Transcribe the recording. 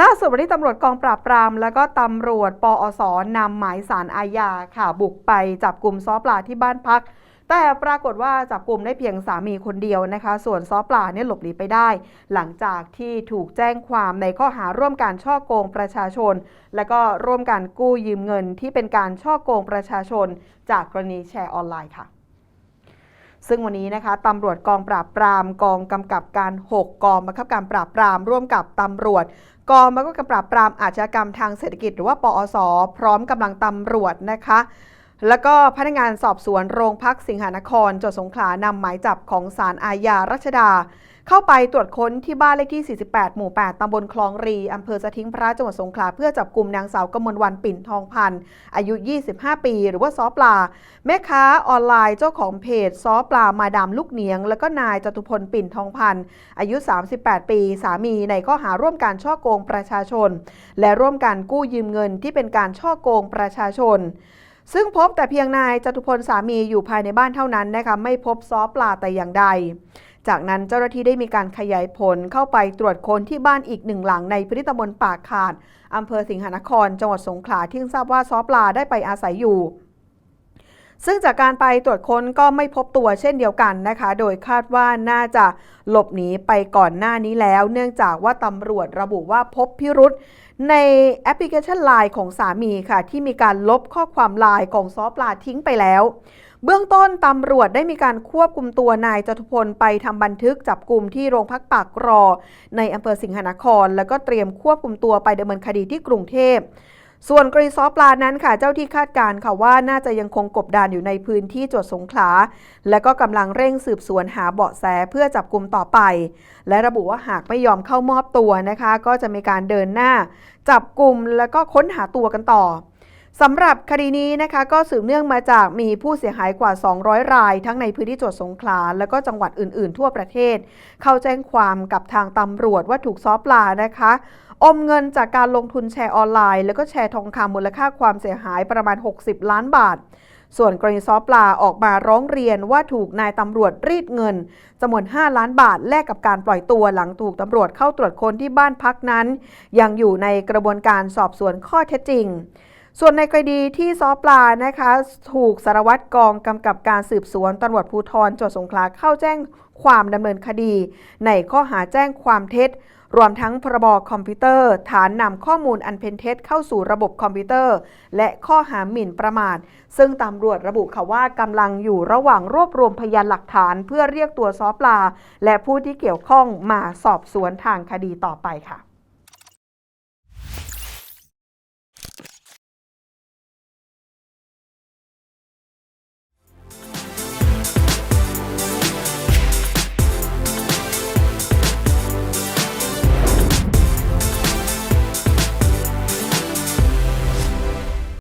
ล่าสุดวันนี้ตำรวจกองปราบปราม แล้วก็ตำรวจปอสนำหมายสารอาญาค่ะบุกไปจับกลุ่มซ้อปลาที่บ้านพัก แต่ปรากฏว่าจับกลุ่มได้เพียงสามีคนเดียวนะคะ ส่วนซ้อปลาเนี่ยหลบหนีไปได้ หลังจากที่ถูกแจ้งความในข้อหาร่วมการช่อโกงประชาชน และก็ร่วมการกู้ยืมเงินที่เป็นการช่อโกงประชาชน จากกรณีแชร์ออนไลน์ค่ะ ซึ่งวันนี้นะคะตำรวจกองปราบปรามกองกำกับการ 6 กองบังคับการปราบปราม ร่วมกับตำรวจกองบังคับการปราบปรามอาชญากรรมทางเศรษฐกิจ หรือว่าปอส พร้อมกำลังตำรวจนะคะ แล้วก็พนักงานสอบสวนโรงพักสิงหานครจังหวัดสงขลานำหมายจับของศาลอาญารัชดา เข้าไปตรวจค้นที่บ้านเลขที่ 48 หมู่ 8 ตำบลคลองรีอำเภอสะทิ้งพระจังหวัดสงขลาเพื่อจับกลุ่มนางสาวกมลวันปิ่นทองพันธ์อายุ 25 ปี หรือว่าซอปลา แม่ค้าออนไลน์เจ้าของเพจซอปลามาดามลูกเหนียง แล้วก็นายจตุพลปิ่นทองพันธ์อายุ 38 ปี สามีในข้อหาร่วมการช่อโกงประชาชน และร่วมการกู้ยืมเงินที่เป็นการช่อโกงประชาชน ซึ่งพบแต่เพียงนายจตุพลสามีอยู่ภายในบ้านเท่านั้นนะคะไม่พบซอปลาแต่อย่างใด จากนั้นเจ้าหน้าที่ได้มีการขยายผลเข้าไปตรวจค้นที่บ้านอีกหนึ่งหลังในพื้นที่ตำบลปากขาดอำเภอสิงหนคร จังหวัดสงขลาที่ทราบว่าซอปลาได้ไปอาศัยอยู่ ซึ่งจากการไปตรวจค้นก็ไม่พบตัวเช่นเดียวกันนะคะ โดยคาดว่าน่าจะหลบหนีไปก่อนหน้านี้แล้ว เนื่องจากว่าตำรวจระบุว่าพบพิรุษในแอปพลิเคชัน Line ของสามีค่ะ ที่มีการลบข้อความไลน์ของซอปลาทิ้งไปแล้ว เบื้องต้นตำรวจได้มีการควบคุมตัวนายจตุพลไปทำบันทึกจับกลุ่มที่โรงพักปากกรอ ในอำเภอสิงหนคร แล้วก็เตรียมควบคุมตัวไปดำเนินคดีที่กรุงเทพ ส่วนกรีซอปลานั้นค่ะ เจ้าที่คาดการค่ะว่าน่าจะยังคงกบดานอยู่ในพื้นที่จังหวัดสงขลา และก็กำลังเร่งสืบสวนหาเบาะแสเพื่อจับกลุ่มต่อไป และระบุว่าหากไม่ยอมเข้ามอบตัวนะคะ ก็จะมีการเดินหน้า จับกลุ่มแล้วก็ค้นหาตัวกันต่อ สำหรับคดีนี้นะคะก็สืบเนื่องมาจากมีผู้เสียหายกว่า 200 ราย ทั้งในพื้นที่จังหวัดสงขลาแล้วก็จังหวัดอื่น ๆ ทั่วประเทศ เข้าแจ้งความกับทางตำรวจว่าถูกซ้อปลานะคะอมเงินจากการลงทุนแชร์ออนไลน์ แล้วก็แชร์ทองคำมูลค่าความเสียหายประมาณ 60 ล้านบาท ส่วนกรณีซอปลาออกมาร้องเรียนว่าถูกนายตำรวจรีดเงินจำนวน 5 ล้านบาท แลกกับการปล่อยตัวหลังถูกตำรวจเข้าตรวจค้นที่บ้านพักนั้น ยังอยู่ในกระบวนการสอบสวนข้อเท็จจริง ส่วนในคดีที่ซอปลานะคะ ถูกสารวัตรกองกำกับการสืบสวนตำรวจภูธรจังหวัดสงขลาเข้าแจ้งความดำเนินคดี ในข้อหาแจ้งความเท็จ รวมทั้งพรบอคอมพิวเตอร์ ฐานนำข้อมูลอันเป็นเท็จเข้าสู่ระบบคอมพิวเตอร์ และข้อหาหมิ่นประมาท ซึ่งตำรวจระบุค่ะว่ากำลังอยู่ระหว่างรวบรวมพยานหลักฐาน เพื่อเรียกตัวซอปลา และผู้ที่เกี่ยวข้องมาสอบสวนทางคดีต่อไปค่ะ